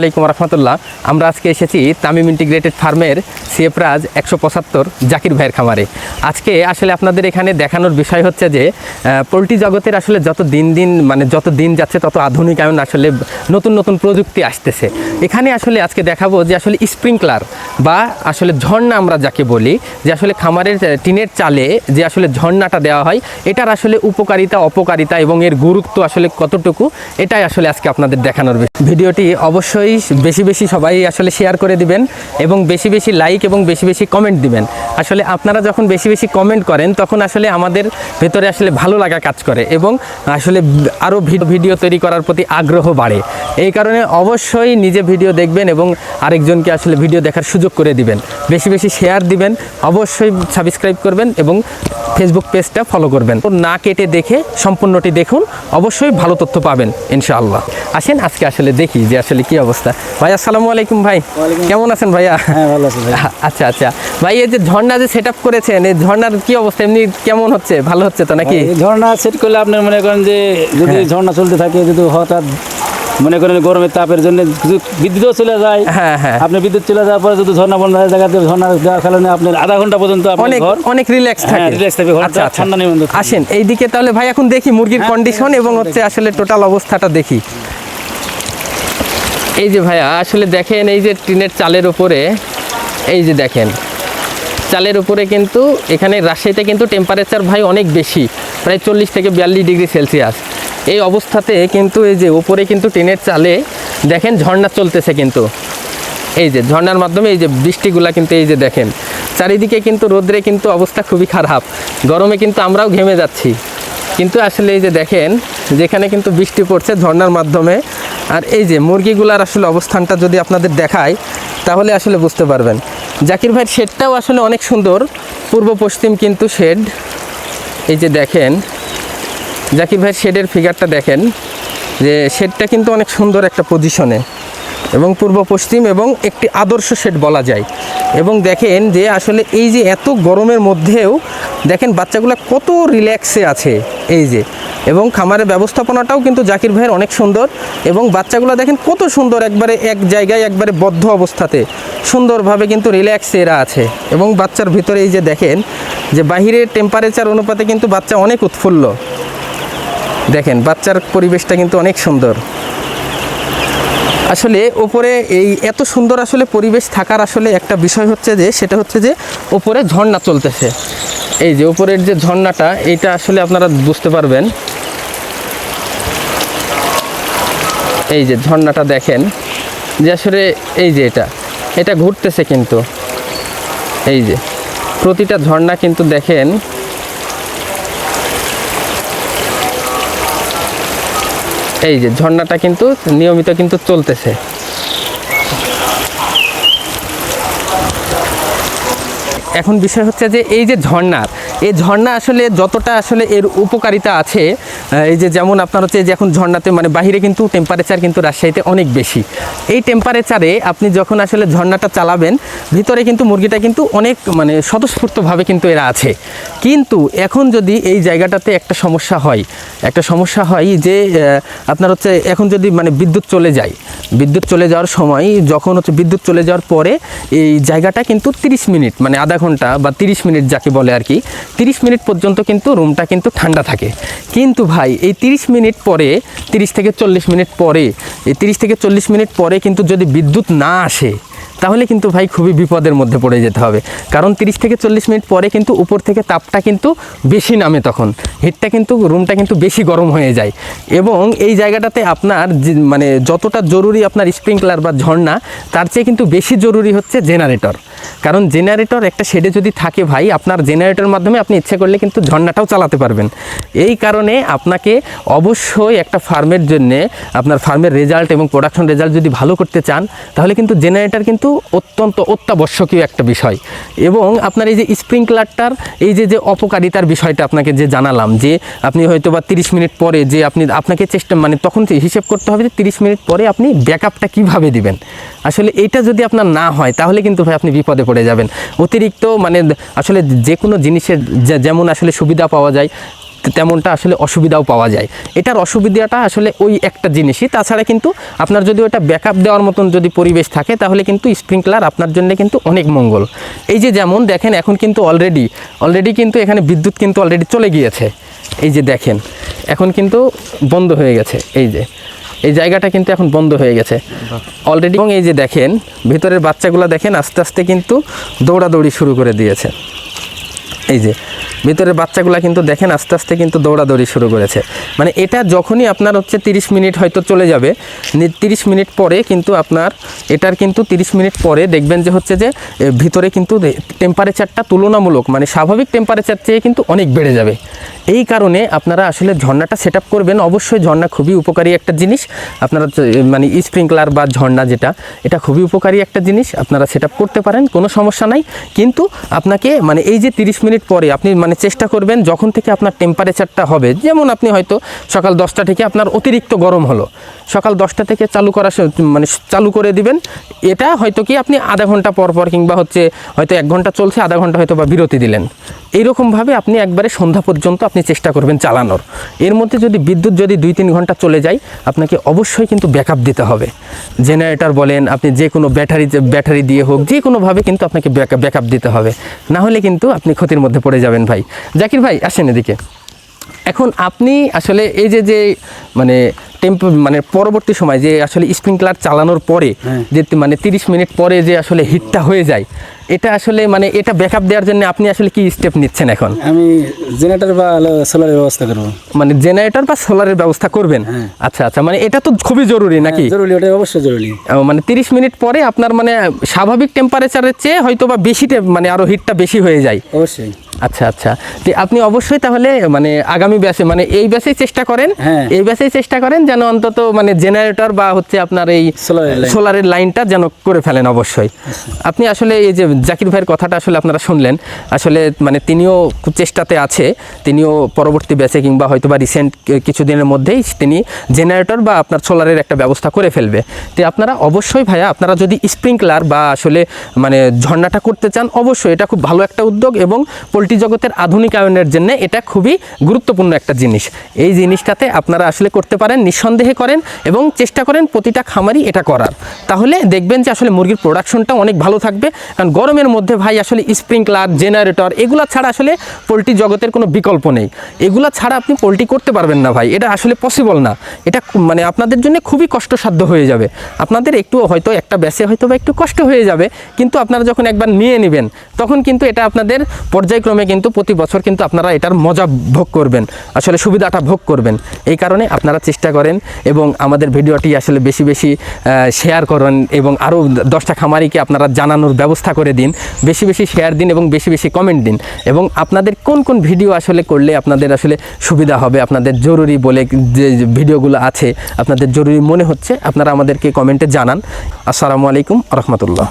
আলাইকুম রহমতুল্লাহ। আমরা আজকে এসেছি তামিম ইন্টিগ্রেটেড ফার্মের সিএফরাজ একশো পঁচাত্তর জাকির ভাইয়ের খামারে। আজকে আসলে আপনাদের এখানে দেখানোর বিষয় হচ্ছে যে পোলট্রি জগতের আসলে যত দিন দিন মানে যত দিন যাচ্ছে তত আধুনিকায়ন আসলে নতুন নতুন প্রযুক্তি আসতেছে। এখানে আসলে আজকে দেখাবো যে আসলে স্প্রিংকলার বা আসলে ঝর্ণা আমরা যাকে বলি, যে আসলে খামারের টিনের চালে যে আসলে ঝর্ণাটা দেওয়া হয়, এটার আসলে উপকারিতা, অপকারিতা এবং এর গুরুত্ব আসলে কতটুকু, এটাই আসলে আজকে আপনাদের দেখানোর ভিডিওটি অবশ্যই বেশি বেশি সবাই আসলে শেয়ার করে দিবেন এবং বেশি বেশি লাইক এবং বেশি বেশি কমেন্ট দিবেন। আসলে আপনারা যখন বেশি বেশি কমেন্ট করেন, তখন আসলে আমাদের ভেতরে আসলে ভালো লাগা কাজ করে এবং আসলে আরও ভিডিও তৈরি করার প্রতি আগ্রহ বাড়ে। এই কারণে অবশ্যই নিজে ভিডিও দেখবেন এবং আরেকজনকে আসলে ভিডিও দেখার সুযোগ করে দিবেন। বেশি বেশি শেয়ার দিবেন, অবশ্যই সাবস্ক্রাইব করবেন এবং ফেসবুক পেজটা ফলো করবেন। না কেটে দেখে সম্পূর্ণটি দেখুন, অবশ্যই ভালো তথ্য পাবেন, ইনশাআল্লাহ। আসেন, আজকে আসলে দেখি যে আসলে কী অবস্থা। ভাই আসসালামু আলাইকুম ভাই। কেমন আছেন ভাইয়া? হ্যাঁ ভালো আছে ভাই। আচ্ছা আচ্ছা। ভাই এই যে ঝর্ণা যে সেট আপ করেছেন এই ঝর্ণার কি অবস্থা? এমনি কেমন হচ্ছে? ভালো হচ্ছে তো নাকি? ঝর্ণা সেট করলে আপনি মনে করেন যে যদি হ্যাঁ। ঝর্ণা চলতে থাকে যদি হঠাৎ মনে করেন গরমের তাপের জন্য কিছু বিদ্যুৎও চলে যায় হ্যাঁ হ্যাঁ। আপনি বিদ্যুৎ চলে যাওয়ার পরে যদি ঝর্ণা বন্ধ হয়ে জায়গাতে ঝর্ণা দেওয়ার কারণে আপনার আধা ঘণ্টা পর্যন্ত অনেক অনেক রিল্যাক্স হ্যাঁ, থাকে। relax থাকবে, আচ্ছা আচ্ছা। ঠান্ডা থাকবে। আসেন এইদিকে তাহলে ভাই এখন দেখি মুরগির হ্যাঁ, কন্ডিশন এবং হচ্ছে আসলে টোটাল অবস্থাটা দেখি। এই যে ভাইয়া, আসলে দেখেন এই যে টিনের চালের উপরে, এই যে দেখেন, চালের উপরে কিন্তু এখানে রাজশাহীতে কিন্তু টেম্পারেচার ভাই অনেক বেশি, প্রায় চল্লিশ থেকে বিয়াল্লিশ ডিগ্রি সেলসিয়াস। এই অবস্থাতে কিন্তু এই যে উপরে কিন্তু টিনের চালে দেখেন ঝর্ণা চলতেছে কিন্তু। এই যে ঝর্ণার মাধ্যমে এই যে বৃষ্টিগুলা কিন্তু এই যে দেখেন, চারিদিকে কিন্তু রোদ্রে কিন্তু অবস্থা খুবই খারাপ, গরমে কিন্তু আমরাও ঘেমে যাচ্ছি। কিন্তু আসলে এই যে দেখেন, যেখানে কিন্তু বৃষ্টি পড়ছে ঝর্নার মাধ্যমে, আর এই যে মুরগিগুলার আসলে অবস্থানটা যদি আপনাদের দেখায় তাহলে আসলে বুঝতে পারবেন। জাকির ভাইয়ের শেডটাও আসলে অনেক সুন্দর, পূর্ব পশ্চিম কিন্তু শেড। এই যে দেখেন, জাকির ভাইয়ের শেডের ফিগারটা দেখেন, যে শেডটা কিন্তু অনেক সুন্দর একটা পজিশনে এবং পূর্ব পশ্চিম এবং একটি আদর্শ শেড বলা যায়। এবং দেখেন যে আসলে এই যে এত গরমের মধ্যেও দেখেন বাচ্চাগুলো কত রিল্যাক্সে আছে এই যে। এবং খামারের ব্যবস্থাপনাটাও কিন্তু জাকির ভাইয়ের অনেক সুন্দর এবং বাচ্চাগুলো দেখেন কত সুন্দর একবারে এক জায়গায় একবারে বদ্ধ অবস্থাতে সুন্দরভাবে কিন্তু রিল্যাক্সে এরা আছে। এবং বাচ্চার ভিতরে এই যে দেখেন যে বাহিরের টেম্পারেচার অনুপাতে কিন্তু বাচ্চা অনেক উৎফুল্ল। দেখেন বাচ্চার পরিবেশটা কিন্তু অনেক সুন্দর। আসলে ওপরে এই এত সুন্দর আসলে পরিবেশ থাকার আসলে একটা বিষয় হচ্ছে যে, সেটা হচ্ছে যে ওপরে ঝর্ণা চলতেছে। এই যে ওপরের যে ঝর্ণাটা এইটা আসলে আপনারা বুঝতে পারবেন। এই যে ঝর্ণাটা দেখেন, যে আসলে এই যে এটা এটা ঘুরতেছে কিন্তু। এই যে প্রতিটা ঝর্ণা কিন্তু দেখেন এই যে ঝর্ণাটা কিন্তু নিয়মিত কিন্তু চলতেছে। এখন বিষয় হচ্ছে যে এই যে ঝর্ণার এই ঝর্ণা আসলে যতটা আসলে এর উপকারিতা আছে এই যে যেমন আপনার হচ্ছে যে এখন ঝর্ণাতে মানে বাইরে কিন্তু টেম্পারেচার কিন্তু রাজশাহীতে অনেক বেশি। এই টেম্পারেচারে আপনি যখন আসলে ঝর্ণাটা চালাবেন, ভিতরে কিন্তু মুরগিটা কিন্তু অনেক মানে স্বতঃস্ফূর্তভাবে কিন্তু এরা আছে। কিন্তু এখন যদি এই জায়গাটাতে একটা সমস্যা হয়, একটা সমস্যা হয় যে আপনার হচ্ছে এখন যদি মানে বিদ্যুৎ চলে যায়, বিদ্যুৎ চলে যাওয়ার সময় যখন হচ্ছে বিদ্যুৎ চলে যাওয়ার পরে এই জায়গাটা কিন্তু 30 মিনিট মানে আধা ঘণ্টা বা 30 মিনিট যাকে বলে আর কি 30 মিনিট পর্যন্ত কিন্তু রুমটা কিন্তু ঠান্ডা থাকে। কিন্তু ভাই, এই 30 মিনিট পরে 30 থেকে চল্লিশ মিনিট পরে, এই 30 থেকে চল্লিশ মিনিট পরে কিন্তু যদি বিদ্যুৎ না আসে তাহলে কিন্তু ভাই খুবই বিপদের মধ্যে পড়ে যেতে হবে। কারণ 30 থেকে চল্লিশ মিনিট পরে কিন্তু উপর থেকে তাপটা কিন্তু বেশি নামে তখন। হিটটা কিন্তু রুমটা কিন্তু বেশি গরম হয়ে যায়। এবং এই জায়গাটাতে আপনার মানে যতটা জরুরি আপনার স্প্রিংকলার বা ঝর্ণা, তার চেয়ে কিন্তু বেশি জরুরি হচ্ছে জেনারেটর কারণ জেনারেটর একটা শেডে যদি থাকে ভাই, আপনার জেনারেটরের মাধ্যমে আপনি ইচ্ছে করলে কিন্তু ঝর্ণাটাও চালাতে পারবেন। এই কারণে আপনাকে অবশ্যই একটা ফার্মের জন্যে আপনার ফার্মের রেজাল্ট এবং প্রোডাকশন রেজাল্ট যদি ভালো করতে চান, তাহলে কিন্তু জেনারেটর কিন্তু অত্যন্ত অত্যাবশ্যকীয় একটা বিষয়। এবং আপনার এই যে স্প্রিংকলারটার, এই যে যে অপকারিতার বিষয়টা আপনাকে যে জানালাম, যে আপনি হয়তো বা তিরিশ মিনিট পরে যে আপনি, আপনাকে চেষ্টা মানে তখন হিসেব করতে হবে যে তিরিশ মিনিট পরে আপনি ব্যাকআপটা কীভাবে দিবেন। আসলে এইটা যদি আপনার না হয়, তাহলে কিন্তু ভাই আপনি বিপদে পড়ে যাবেন। অতিরিক্ত মানে আসলে যে কোনো জিনিসের যেমন আসলে সুবিধা পাওয়া যায় তেমনটা আসলে অসুবিধাও পাওয়া যায়। এটার অসুবিধাটা আসলে ওই একটা জিনিসই। তাছাড়া কিন্তু আপনার যদি ওটা ব্যাকআপ দেওয়ার মতন যদি পরিবেশ থাকে, তাহলে কিন্তু স্প্রিংকলার আপনার জন্য কিন্তু অনেক মঙ্গল। এই যে যেমন দেখেন, এখন কিন্তু অলরেডি অলরেডি কিন্তু এখানে বিদ্যুৎ কিন্তু অলরেডি চলে গিয়েছে। এই যে দেখেন, এখন কিন্তু বন্ধ হয়ে গেছে। এই যে, এই জায়গাটা কিন্তু এখন বন্ধ হয়ে গেছে। অলরেডি এবং এই যে দেখেন, ভিতরের বাচ্চাগুলো দেখেন, আস্তে আস্তে কিন্তু দৌড়াদৌড়ি শুরু করে দিয়েছে। এই যে ভিতরের বাচ্চাগুলো কিন্তু দেখেন আস্তে আস্তে কিন্তু দৌড়াদৌড়ি শুরু করেছে। মানে এটা যখনই আপনার হচ্ছে তিরিশ মিনিট হয়তো চলে যাবে তিরিশ মিনিট পরে কিন্তু আপনার এটার কিন্তু তিরিশ মিনিট পরে দেখবেন যে হচ্ছে যে ভিতরে কিন্তু টেম্পারেচারটা তুলনামূলক মানে স্বাভাবিক টেম্পারেচার চেয়ে কিন্তু অনেক বেড়ে যাবে। এই কারণে আপনারা আসলে ঝর্ণাটা সেট করবেন। অবশ্যই ঝর্ণা খুবই উপকারী একটা জিনিস। আপনারা মানে স্প্রিংকলার বা ঝর্ণা যেটা, এটা খুবই উপকারী একটা জিনিস। আপনারা সেট করতে পারেন, কোনো সমস্যা নাই। কিন্তু আপনাকে মানে এই যে তিরিশ মিনিট পরে আপনি মানে চেষ্টা করবেন যখন থেকে আপনার টেম্পারেচারটা হবে। যেমন আপনি হয়তো সকাল দশটা থেকে আপনার অতিরিক্ত গরম হলো। সকাল দশটা থেকে চালু করা মানে চালু করে দিবেন। এটা হয়তো কি আপনি আধা ঘণ্টা পর পর কিংবা হচ্ছে হয়তো এক ঘণ্টা চলছে, আধা ঘণ্টা হয়তো বা বিরতি দিলেন। এইরকমভাবে আপনি একবারে সন্ধ্যা পর্যন্ত আপনি চেষ্টা করবেন চালানোর। এর মধ্যে যদি বিদ্যুৎ যদি দুই তিন ঘণ্টা চলে যায়, আপনাকে অবশ্যই কিন্তু ব্যাকআপ দিতে হবে। জেনারেটর বলেন, আপনি যে কোনো ব্যাটারি ব্যাটারি দিয়ে হোক, যে কোনোভাবে কিন্তু আপনাকে ব্যাক ব্যাকআপ দিতে হবে। না হলে কিন্তু আপনি ক্ষতির মধ্যে পড়ে যাবেন ভাই। জাকির ভাই, আসেন এদিকে। এখন আপনি আসলে এই যে যে মানে টেম্প মানে পরবর্তী সময় যে আসলে স্প্রিংকলার চালানোর পরে হ্যাঁ। যে মানে তিরিশ মিনিট পরে যে আসলে হিটটা হয়ে যায় এটা আসলে মানে এটা ব্যাকআপ দেওয়ার জন্য আপনি আসলে কি স্টেপ নিচ্ছেন এখন? আমি জেনারেটর বা সোলারের ব্যবস্থা করব। মানে জেনারেটর বা সোলারের ব্যবস্থা করবেন? হ্যাঁ। আচ্ছা আচ্ছা মানে এটা তো খুবই জরুরি নাকি? জরুরি ওটা অবশ্যই জরুরি। মানে তিরিশ মিনিট পরে আপনার মানে স্বাভাবিক টেম্পারেচারের চেয়ে হয়তো বা বেশি মানে আরও হিটটা বেশি হয়ে যায়। অবশ্যই। আচ্ছা আচ্ছা আপনি অবশ্যই তাহলে মানে আগামী ব্যাচে মানে এই ব্যাচেই চেষ্টা করেন? হ্যাঁ। এই ব্যাচেই চেষ্টা করেন যেন অন্তত মানে জেনারেটর বা হচ্ছে আপনার এই সোলারের লাইনটা যেন করে ফেলেন অবশ্যই। আপনি আসলে এই যে জাকির ভাইয়ের কথাটা আসলে আপনারা শুনলেন আসলে মানে তিনিও চেষ্টাতে আছে তিনিও পরবর্তী ব্যাচে কিংবা হয়তো বা রিসেন্ট কিছুদিনের মধ্যেই তিনি জেনারেটর বা আপনার সোলারের একটা ব্যবস্থা করে ফেলবে। তো আপনারা অবশ্যই ভাইয়া আপনারা যদি স্প্রিংকলার বা আসলে মানে ঝর্ণাটা করতে চান অবশ্যই এটা খুব ভালো একটা উদ্যোগ এবং পোলট্রি জগতের আধুনিকায়নের জন্য এটা খুবই গুরুত্বপূর্ণ একটা জিনিস। এই জিনিসটাতে আপনারা আসলে করতে পারেন নিঃসন্দেহে করেন এবং চেষ্টা করেন প্রতিটা খামারই এটা করার। তাহলে দেখবেন যে আসলে মুরগির প্রোডাকশনটা অনেক ভালো থাকবে। কারণ গরমের মধ্যে ভাই আসলে স্প্রিংকলার জেনারেটর এগুলা ছাড়া আসলে পোলট্রি জগতের কোনো বিকল্প নেই। এগুলা ছাড়া আপনি পোলট্রি করতে পারবেন না ভাই। এটা আসলে পসিবল না। এটা মানে আপনাদের জন্য খুবই কষ্টসাধ্য হয়ে যাবে। আপনাদের একটু হয়তো একটা ব্যাসে হয়তো বা একটু কষ্ট হয়ে যাবে। কিন্তু আপনারা যখন একবার নিয়ে নেবেন, তখন কিন্তু এটা আপনাদের পর্যায়ক্রমে কিন্তু প্রতি বছর কিন্তু আপনারা এটার মজা ভোগ করবেন। আসলে সুবিধাটা ভোগ করবেন। এই কারণে আপনারা চেষ্টা করেন এবং আমাদের ভিডিওটি আসলে বেশি বেশি শেয়ার করেন এবং আরও দশটা খামারিকে আপনারা জানানোর ব্যবস্থা করে দিন। বেশি বেশি শেয়ার দিন এবং বেশি বেশি কমেন্ট দিন। এবং আপনাদের কোন কোন ভিডিও আসলে করলে আপনাদের আসলে সুবিধা হবে, আপনাদের জরুরি বলে যে ভিডিওগুলো আছে, আপনাদের জরুরি মনে হচ্ছে, আপনারা আমাদেরকে কমেন্টে জানান। আসসালামু আলাইকুম রহমতুল্লাহ।